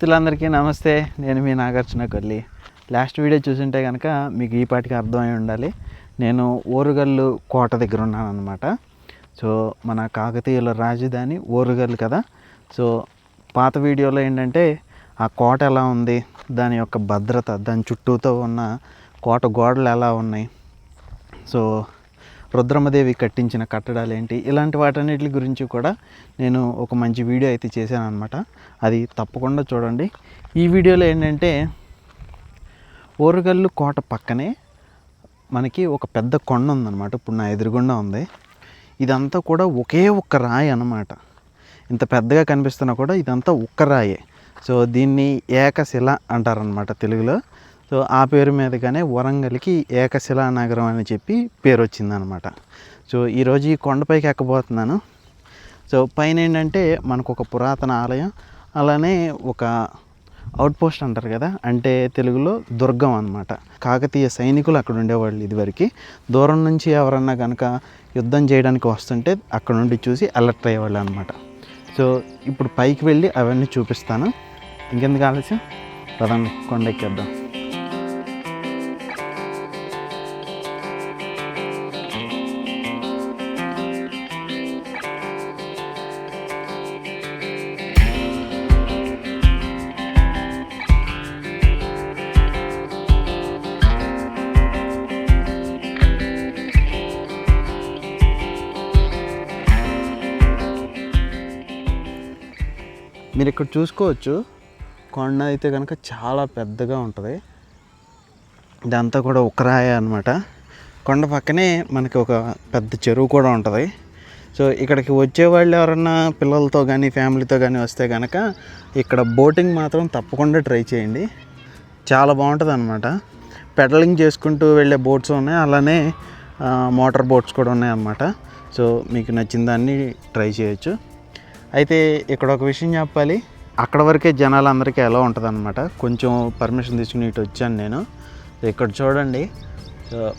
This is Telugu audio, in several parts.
మిత్రులందరికీ నమస్తే. నేను మీ నాగార్జున కొల్లి. లాస్ట్ వీడియో చూసుంటే కనుక మీకు ఈ పాటికి అర్థమై ఉండాలి. నేను ఓరుగల్లు కోట దగ్గర ఉన్నాను అనమాట సో మన కాకతీయుల రాజధాని ఓరుగల్లు కదా. సో పాత వీడియోలో ఏంటంటే ఆ కోట ఎలా ఉంది? దాని యొక్క భద్రత దాని చుట్టూతో ఉన్న కోట గోడలు ఎలా ఉన్నాయి? సో రుద్రమదేవి కట్టించిన కట్టడాలు ఏంటి ఇలాంటి వాటన్నిటి గురించి కూడా నేను ఒక మంచి వీడియో అయితే చేశాను అనమాట అది తప్పకుండా చూడండి. ఈ వీడియోలో ఏంటంటే ఓరగల్లు కోట పక్కనే మనకి ఒక పెద్ద కొండ ఉందన్నమాట. ఇప్పుడు నా ఎదురుగుండా ఉంది. ఇదంతా కూడా ఒకే ఒక్క రాయి అన్నమాట. ఇంత పెద్దగా కనిపిస్తున్నా కూడా ఇదంతా ఒక్క రాయే. సో దీన్ని ఏకశిల అంటారనమాట తెలుగులో. సో ఆ పేరు మీదగానే వరంగల్కి ఏకశిలా నగరం అని చెప్పి పేరు వచ్చిందనమాట సో ఈరోజు ఈ కొండపైకి ఎక్కబోతున్నాను. సో పైన ఏంటంటే మనకు ఒక పురాతన ఆలయం అలానే ఒక అవుట్పోస్ట్ అంటారు కదా అంటే తెలుగులో దుర్గం అనమాట కాకతీయ సైనికులు అక్కడ ఉండేవాళ్ళు ఇదివరకు. దూరం నుంచి ఎవరన్నా కనుక యుద్ధం చేయడానికి వస్తుంటే అక్కడ నుండి చూసి అలర్ట్ అయ్యేవాళ్ళు అనమాట సో ఇప్పుడు పైకి వెళ్ళి అవన్నీ చూపిస్తాను. ఇంకెందుకు ఆలస్యం? పదండి కొండెక్కేద్దాం. మీరు ఇక్కడ చూసుకోవచ్చు. కొండ అయితే కనుక చాలా పెద్దగా ఉంటుంది. ఇదంతా కూడా ఉక్కరాయ అనమాట కొండ పక్కనే మనకి ఒక పెద్ద చెరువు కూడా ఉంటుంది. సో ఇక్కడికి వచ్చే వాళ్ళు ఎవరన్నా పిల్లలతో కానీ ఫ్యామిలీతో కానీ వస్తే కనుక ఇక్కడ బోటింగ్ మాత్రం తప్పకుండా ట్రై చేయండి. చాలా బాగుంటుంది అనమాట పెడలింగ్ చేసుకుంటూ వెళ్ళే బోట్స్ ఉన్నాయి. అలానే మోటార్ బోట్స్ కూడా ఉన్నాయి అన్నమాట. సో మీకు నచ్చిన దాన్ని ట్రై చేయొచ్చు. అయితే ఇక్కడ ఒక విషయం చెప్పాలి. అక్కడ వరకే జనాలు అందరికీ ఎలా ఉంటుంది అనమాట కొంచెం పర్మిషన్ తీసుకుని ఇటు వచ్చాను నేను. ఇక్కడ చూడండి.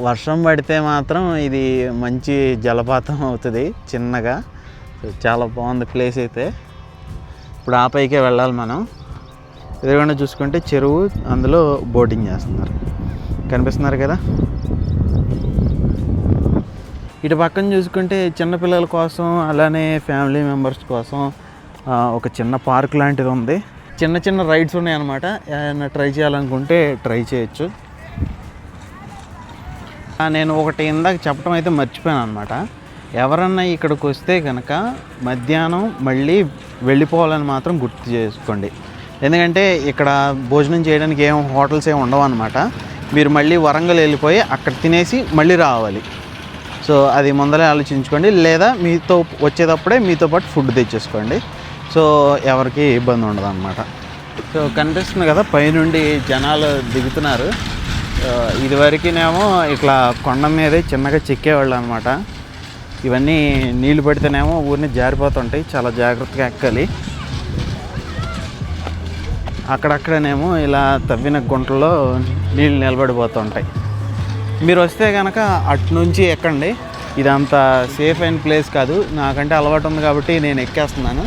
వర్షం పడితే మాత్రం ఇది మంచి జలపాతం అవుతుంది చిన్నగా. చాలా బాగుంది ప్లేస్ అయితే. ఇప్పుడు ఆ పైకే వెళ్ళాలి మనం. ఎదురుగుండా చూసుకుంటే చెరువు అందులో బోటింగ్ చేస్తున్నారు. కనిపిస్తున్నారు కదా? ఇటు పక్కన చూసుకుంటే చిన్నపిల్లల కోసం అలానే ఫ్యామిలీ మెంబర్స్ కోసం ఒక చిన్న పార్క్ లాంటిది ఉంది. చిన్న చిన్న రైడ్స్ ఉన్నాయన్నమాట. ఏమైనా ట్రై చేయాలనుకుంటే ట్రై చేయొచ్చు. నేను ఒకటి ఇందాక చెప్పడం అయితే మర్చిపోయాను అనమాట ఎవరన్నా ఇక్కడికి వస్తే కనుక మధ్యాహ్నం మళ్ళీ వెళ్ళిపోవాలని మాత్రం గుర్తు చేసుకోండి. ఎందుకంటే ఇక్కడ భోజనం చేయడానికి ఏం హోటల్స్ ఏమి ఉండవు అనమాట మీరు మళ్ళీ వరంగల్ వెళ్ళిపోయి అక్కడ తినేసి మళ్ళీ రావాలి. సో అది ముందరే ఆలోచించుకోండి. లేదా మీతో వచ్చేటప్పుడే మీతో పాటు ఫుడ్ తెచ్చేసుకోండి. సో ఎవరికి ఇబ్బంది ఉండదు అనమాట సో కనిపిస్తుంది కదా పైనుండి జనాలు దిగుతున్నారు. ఇదివరకునేమో ఇట్లా కొండ మీదే చిన్నగా చెక్కేవాళ్ళు అనమాట ఇవన్నీ నీళ్ళు పడితేనేమో ఊరిని జారిపోతుంటాయి. చాలా జాగ్రత్తగా ఎక్కాలి. అక్కడక్కడనేమో ఇలా తవ్విన గుంటల్లో నీళ్ళు నిలబడిపోతుంటాయి. మీరు వస్తే కనుక అటు నుంచి ఎక్కండి. ఇదంతా సేఫ్ అయిన ప్లేస్ కాదు. నాకంటే అలవాటు ఉంది కాబట్టి నేను ఎక్కేస్తున్నాను.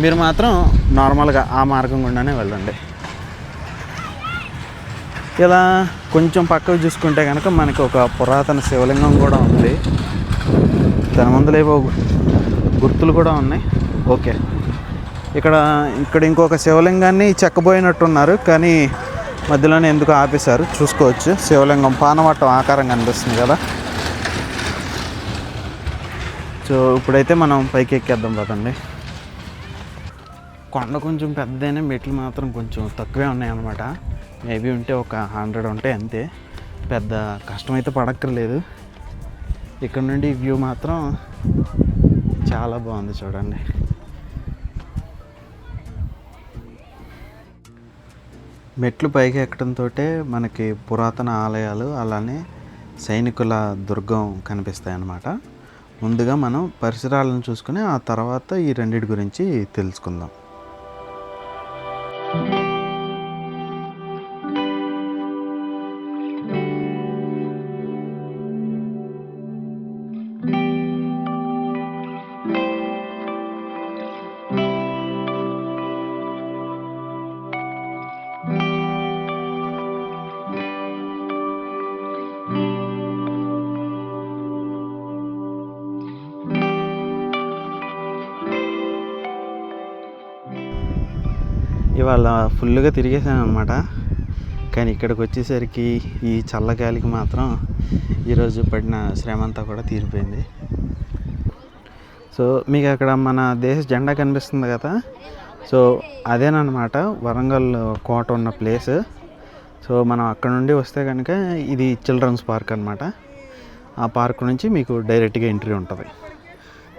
మీరు మాత్రం నార్మల్గా ఆ మార్గం గుండానే వెళ్ళండి. ఇలా కొంచెం పక్కకు చూసుకుంటే కనుక మనకి ఒక పురాతన శివలింగం కూడా ఉంది. దాని ముందులో ఏవో గుర్తులు కూడా ఉన్నాయి. ఓకే. ఇక్కడ ఇక్కడ ఇంకొక శివలింగాన్ని చెక్కబోయినట్టున్నారు. కానీ మధ్యలోనే ఎందుకు ఆపేశారు? చూసుకోవచ్చు. శివలింగం పానవట్టం ఆకారం కనిపిస్తుంది కదా. సో ఇప్పుడైతే మనం పైకి ఎక్కేద్దాం పదండి. కొండ కొంచెం పెద్దదైనా మెట్లు మాత్రం కొంచెం తక్కువే ఉన్నాయన్నమాట. మేబీ ఉంటే ఒక హండ్రెడ్ ఉంటాయి అంతే. పెద్ద కష్టమైతే పడక్కర్లేదు. ఇక్కడ నుండి వ్యూ మాత్రం చాలా బాగుంది చూడండి. మెట్లు పైకి ఎక్కడంతో మనకి పురాతన ఆలయాలు అలానే సైనికుల దుర్గం కనిపిస్తాయి అన్నమాట ముందుగా మనం పరిసరాలను చూసుకుని ఆ తర్వాత ఈ రెండిటి గురించి తెలుసుకుందాం. ఇవాళ ఫుల్గా తిరిగేసాను అనమాట కానీ ఇక్కడికి వచ్చేసరికి ఈ చల్లగాలికి మాత్రం ఈరోజు పడిన శ్రమ అంతా కూడా తీరిపోయింది. సో మీకు అక్కడ మన దేశ జెండా కనిపిస్తుంది కదా? సో అదేనమాట వరంగల్ కోట ఉన్న ప్లేస్. సో మనం అక్కడ నుండి వస్తే కనుక ఇది చిల్డ్రన్స్ పార్క్ అనమాట ఆ పార్క్ నుంచి మీకు డైరెక్ట్గా ఎంట్రీ ఉంటుంది.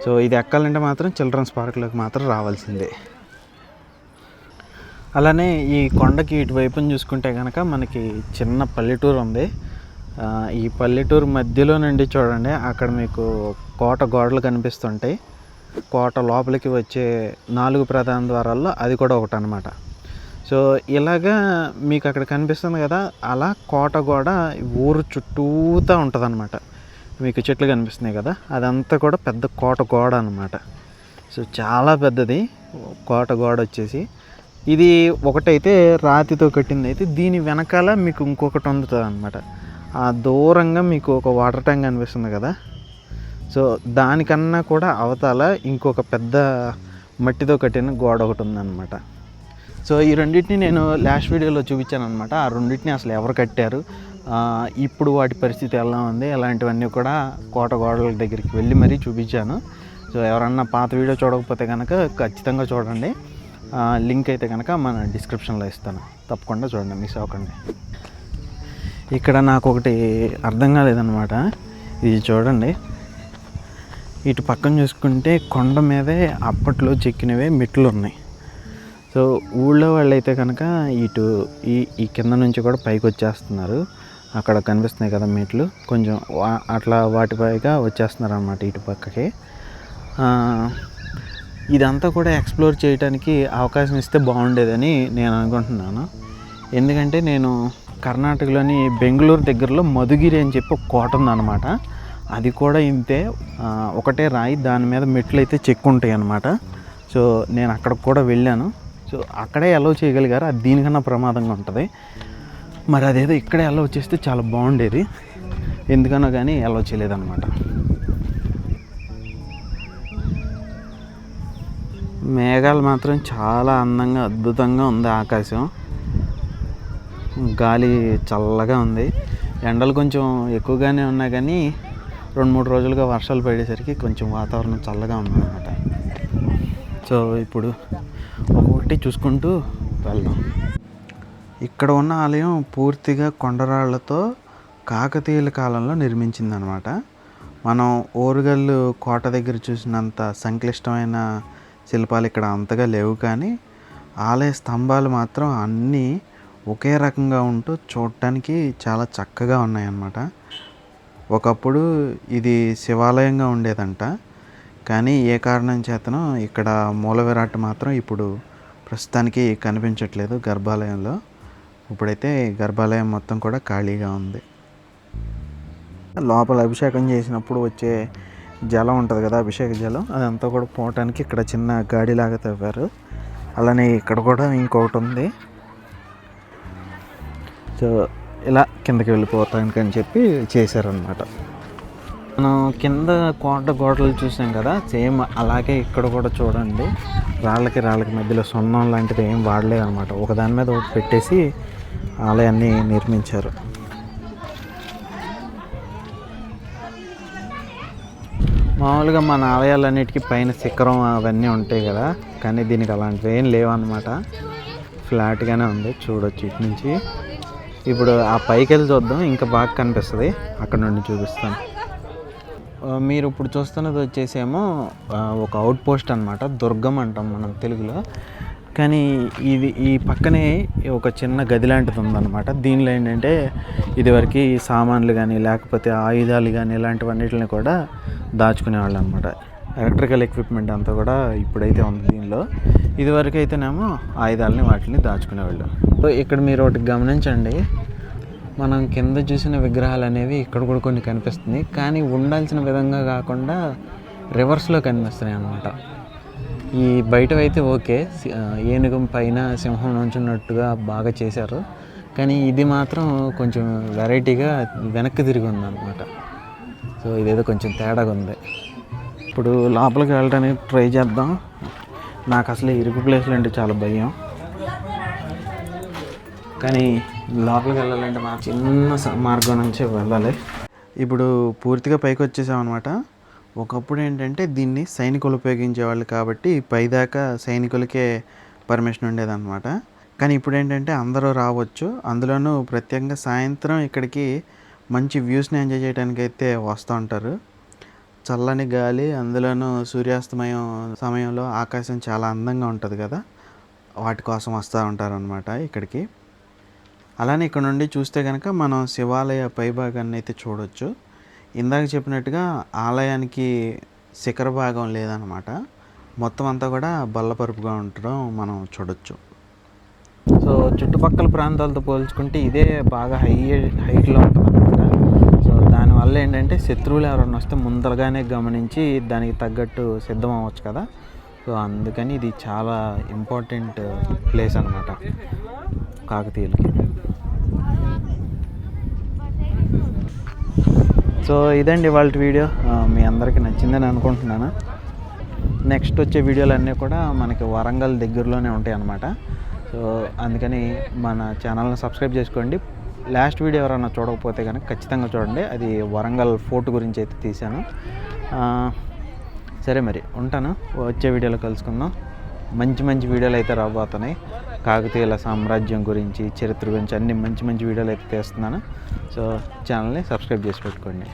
సో ఇది ఎక్కాలంటే మాత్రం చిల్డ్రన్స్ పార్క్లోకి మాత్రం రావాల్సిందే. అలానే ఈ కొండకి ఇటువైపున చూసుకుంటే కనుక మనకి చిన్న పల్లెటూరు ఉంది. ఈ పల్లెటూరు మధ్యలో నుండి చూడండి అక్కడ మీకు కోట గోడలు కనిపిస్తుంటాయి. కోట లోపలికి వచ్చే నాలుగు ప్రధాన ద్వారాల్లో అది కూడా ఒకటి అనమాట సో ఇలాగా మీకు అక్కడ కనిపిస్తుంది కదా అలా కోట గోడ ఊరు చుట్టూతా ఉంటుంది మీకు చెట్లు కనిపిస్తున్నాయి కదా అదంతా కూడా పెద్ద కోట గోడ అనమాట సో చాలా పెద్దది. కోట గోడ వచ్చేసి ఇది ఒకటైతే రాతితో కట్టింది అయితే దీని వెనకాల మీకు ఇంకొకటి వండుతుంది అనమాట ఆ దూరంగా మీకు ఒక వాటర్ ట్యాంక్ అనిపిస్తుంది కదా. సో దానికన్నా కూడా అవతల ఇంకొక పెద్ద మట్టితో కట్టిన గోడ ఒకటి ఉందన్నమాట. సో ఈ రెండింటిని నేను లాస్ట్ వీడియోలో చూపించాను అనమాట ఆ రెండింటిని అసలు ఎవరు కట్టారు? ఇప్పుడు వాటి పరిస్థితి ఎలా ఉంది? ఇలాంటివన్నీ కూడా కోట గోడల దగ్గరికి వెళ్ళి మరీ చూపించాను. సో ఎవరన్నా పాత వీడియో చూడకపోతే కనుక ఖచ్చితంగా చూడండి. లింక్ అయితే కనుక మన డిస్క్రిప్షన్లో ఇస్తాను. తప్పకుండా చూడండి మిస్ అవ్వకండి. ఇక్కడ నాకు ఒకటి అర్థం కాలేదన్నమాట. ఇది చూడండి. ఇటు పక్కన చూసుకుంటే కొండ మీదే అప్పట్లో చెక్కినవే మెట్లు ఉన్నాయి సో ఊళ్ళో వాళ్ళు అయితే కనుక ఇటు ఈ ఈ కింద నుంచి కూడా పైకి వచ్చేస్తున్నారు. అక్కడ కనిపిస్తున్నాయి కదా మెట్లు. కొంచెం అట్లా వాటిపైగా వచ్చేస్తున్నారు అన్నమాట ఇటు పక్కకి. ఇదంతా కూడా ఎక్స్ప్లోర్ చేయడానికి అవకాశం ఇస్తే బాగుండేదని నేను అనుకుంటున్నాను. ఎందుకంటే నేను కర్ణాటకలోని బెంగళూరు దగ్గరలో మధుగిరి అని చెప్పి ఒక కోట ఉందన్నమాట. అది కూడా ఇంతే. ఒకటే రాయి దాని మీద మెట్లు అయితే చెక్కు ఉంటాయి అన్నమాట. సో నేను అక్కడికి కూడా వెళ్ళాను. సో అక్కడే అలౌ చేయగలిగారు. అది దీనికన్నా ప్రమాదంగా ఉంటుంది. మరి అదేదో ఇక్కడే అలౌ చేస్తే చాలా బాగుండేది. ఎందుకనో కానీ అలౌ చేయలేదన్నమాట. మేఘాలు మాత్రం చాలా అందంగా అద్భుతంగా ఉంది ఆకాశం. గాలి చల్లగా ఉంది. ఎండలు కొంచెం ఎక్కువగానే ఉన్నాయి కానీ రెండు మూడు రోజులుగా వర్షాలు పడేసరికి కొంచెం వాతావరణం చల్లగా ఉందన్నమాట. సో ఇప్పుడు ఒక్కొక్కటి చూసుకుంటూ వెళ్దాం. ఇక్కడ ఉన్న ఆలయం పూర్తిగా కొండరాళ్ళతో కాకతీయుల కాలంలో నిర్మించిందనమాట మనం ఓరుగల్లు కోట దగ్గర చూసినంత సంక్లిష్టమైన శిల్పాలు ఇక్కడ అంతగా లేవు కానీ ఆలయ స్తంభాలు మాత్రం అన్నీ ఒకే రకంగా ఉంటూ చూడటానికి చాలా చక్కగా ఉన్నాయన్నమాట. ఒకప్పుడు ఇది శివాలయంగా ఉండేదంట. కానీ ఏ కారణం చేతనో ఇక్కడ మూల విరాట్ మాత్రం ఇప్పుడు ప్రస్తుతానికి కనిపించట్లేదు గర్భాలయంలో. ఇప్పుడైతే గర్భాలయం మొత్తం కూడా ఖాళీగా ఉంది. లోపల అభిషేకం చేసినప్పుడు వచ్చే జలం ఉంటుంది కదా అభిషేక జలం. అదంతా కూడా పోవటానికి ఇక్కడ చిన్న గాడిలాగా తవ్వారు. అలానే ఇక్కడ కూడా ఇంకొకటి ఉంది. సో ఇలా కిందకి వెళ్ళిపోతానికి అని చెప్పి చేశారనమాట మనం కింద కోట గోడలు చూసాం కదా సేమ్ అలాగే ఇక్కడ కూడా చూడండి. రాళ్ళకి రాళ్ళకి మధ్యలో సున్నం లాంటిది ఏం వాడలేదు అనమాట ఒకదాని మీద ఒకటి పెట్టేసి ఆలయాన్ని నిర్మించారు. మామూలుగా మన ఆలయాలన్నిటికీ పైన శిఖరం అవన్నీ ఉంటాయి కదా కానీ దీనికి అలాంటివి ఏం లేవన్నమాట. ఫ్లాట్గానే ఉంది చూడొచ్చు ఇటు నుంచి. ఇప్పుడు ఆ పైకి వెళ్ళి చూద్దాం ఇంకా బాగా కనిపిస్తుంది. అక్కడ నుండి చూపిస్తాను. మీరు ఇప్పుడు చూస్తున్నది వచ్చేసేమో ఒక అవుట్ పోస్ట్ అనమాట దుర్గం అంటాం మనం తెలుగులో. కానీ ఇది ఈ పక్కనే ఒక చిన్న గది లాంటిది ఉందన్నమాట. దీనిలో ఏంటంటే ఇదివరకు సామాన్లు కానీ లేకపోతే ఆయుధాలు కానీ ఇలాంటివన్నిటిని కూడా దాచుకునేవాళ్ళు అనమాట ఎలక్ట్రికల్ ఎక్విప్మెంట్ అంతా కూడా ఇప్పుడైతే ఉంది దీనిలో. ఇదివరకు అయితేనేమో ఆయుధాలని వాటిని దాచుకునేవాళ్ళు. సో ఇక్కడ మీరు ఒకటి గమనించండి. మనం కింద చూసిన విగ్రహాలు అనేవి ఇక్కడ కూడా కొన్ని కనిపిస్తుంది కానీ ఉండాల్సిన విధంగా కాకుండా రివర్స్లో కనిపిస్తున్నాయి అన్నమాట ఈ బయటవైతే ఓకే. ఏనుగు పైన సింహం నుంచున్నట్టుగా బాగా చేశారు. కానీ ఇది మాత్రం కొంచెం వెరైటీగా వెనక్కి తిరిగి ఉందన్నమాట. సో ఇదేదో కొంచెం తేడాగా ఉంది. ఇప్పుడు లోపలికి వెళ్ళడానికి ట్రై చేద్దాం. నాకు అసలు ఇరుకు ప్లేస్లు అంటే చాలా భయం. కానీ లోపలికి వెళ్ళాలంటే మా చిన్న స- మార్గం నుంచి వెళ్ళాలి. ఇప్పుడు పూర్తిగా పైకి వచ్చేసామన్నమాట. ఒకప్పుడు ఏంటంటే దీన్ని సైనికులు ఉపయోగించేవాళ్ళు కాబట్టి పైదాకా సైనికులకే పర్మిషన్ ఉండేదన్నమాట. కానీ ఇప్పుడు ఏంటంటే అందరూ రావచ్చు. అందులోనూ ప్రత్యేకంగా సాయంత్రం ఇక్కడికి మంచి వ్యూస్ని ఎంజాయ్ చేయడానికి అయితే వస్తూ ఉంటారు. చల్లని గాలి అందులోనూ సూర్యాస్తమయం సమయంలో ఆకాశం చాలా అందంగా ఉంటుంది కదా. వాటి కోసం వస్తూ ఉంటారనమాట ఇక్కడికి. అలానే ఇక్కడ నుండి చూస్తే కనుక మనం శివాలయ పైభాగాన్ని అయితే చూడొచ్చు. ఇందాక చెప్పినట్టుగా ఆలయానికి శిఖర భాగం లేదనమాట మొత్తం అంతా కూడా బల్లపరుపుగా ఉండడం మనం చూడొచ్చు. సో చుట్టుపక్కల ప్రాంతాలతో పోల్చుకుంటే ఇదే బాగా హై హైట్లో ఉంటుంది అనమాట సో దానివల్ల ఏంటంటే శత్రువులు ఎవరైనా వస్తే ముందరగానే గమనించి దానికి తగ్గట్టు సిద్ధం అవ్వచ్చు కదా. సో అందుకని ఇది చాలా ఇంపార్టెంట్ ప్లేస్ అనమాట కాకతీయులకి. సో ఇదండి వాళ్ళ వీడియో. మీ అందరికీ నచ్చిందని అనుకుంటున్నాను. నెక్స్ట్ వచ్చే వీడియోలు అన్నీ కూడా మనకి వరంగల్ దగ్గరలోనే ఉంటాయి అన్నమాట సో అందుకని మన ఛానల్ని సబ్స్క్రైబ్ చేసుకోండి. లాస్ట్ వీడియో ఎవరైనా చూడకపోతే కనుక ఖచ్చితంగా చూడండి. అది వరంగల్ ఫోర్ట్ గురించి అయితే తీశాను. సరే మరి ఉంటాను. వచ్చే వీడియోలో కలుసుకుందాం. మంచి మంచి వీడియోలు అయితే రాబోతున్నాయి. కాకతీయుల సామ్రాజ్యం గురించి చరిత్ర గురించి అన్ని మంచి మంచి వీడియోలు అయితే తీస్తున్నాను. సో ఛానల్ని సబ్స్క్రైబ్ చేసి పెట్టుకోండి.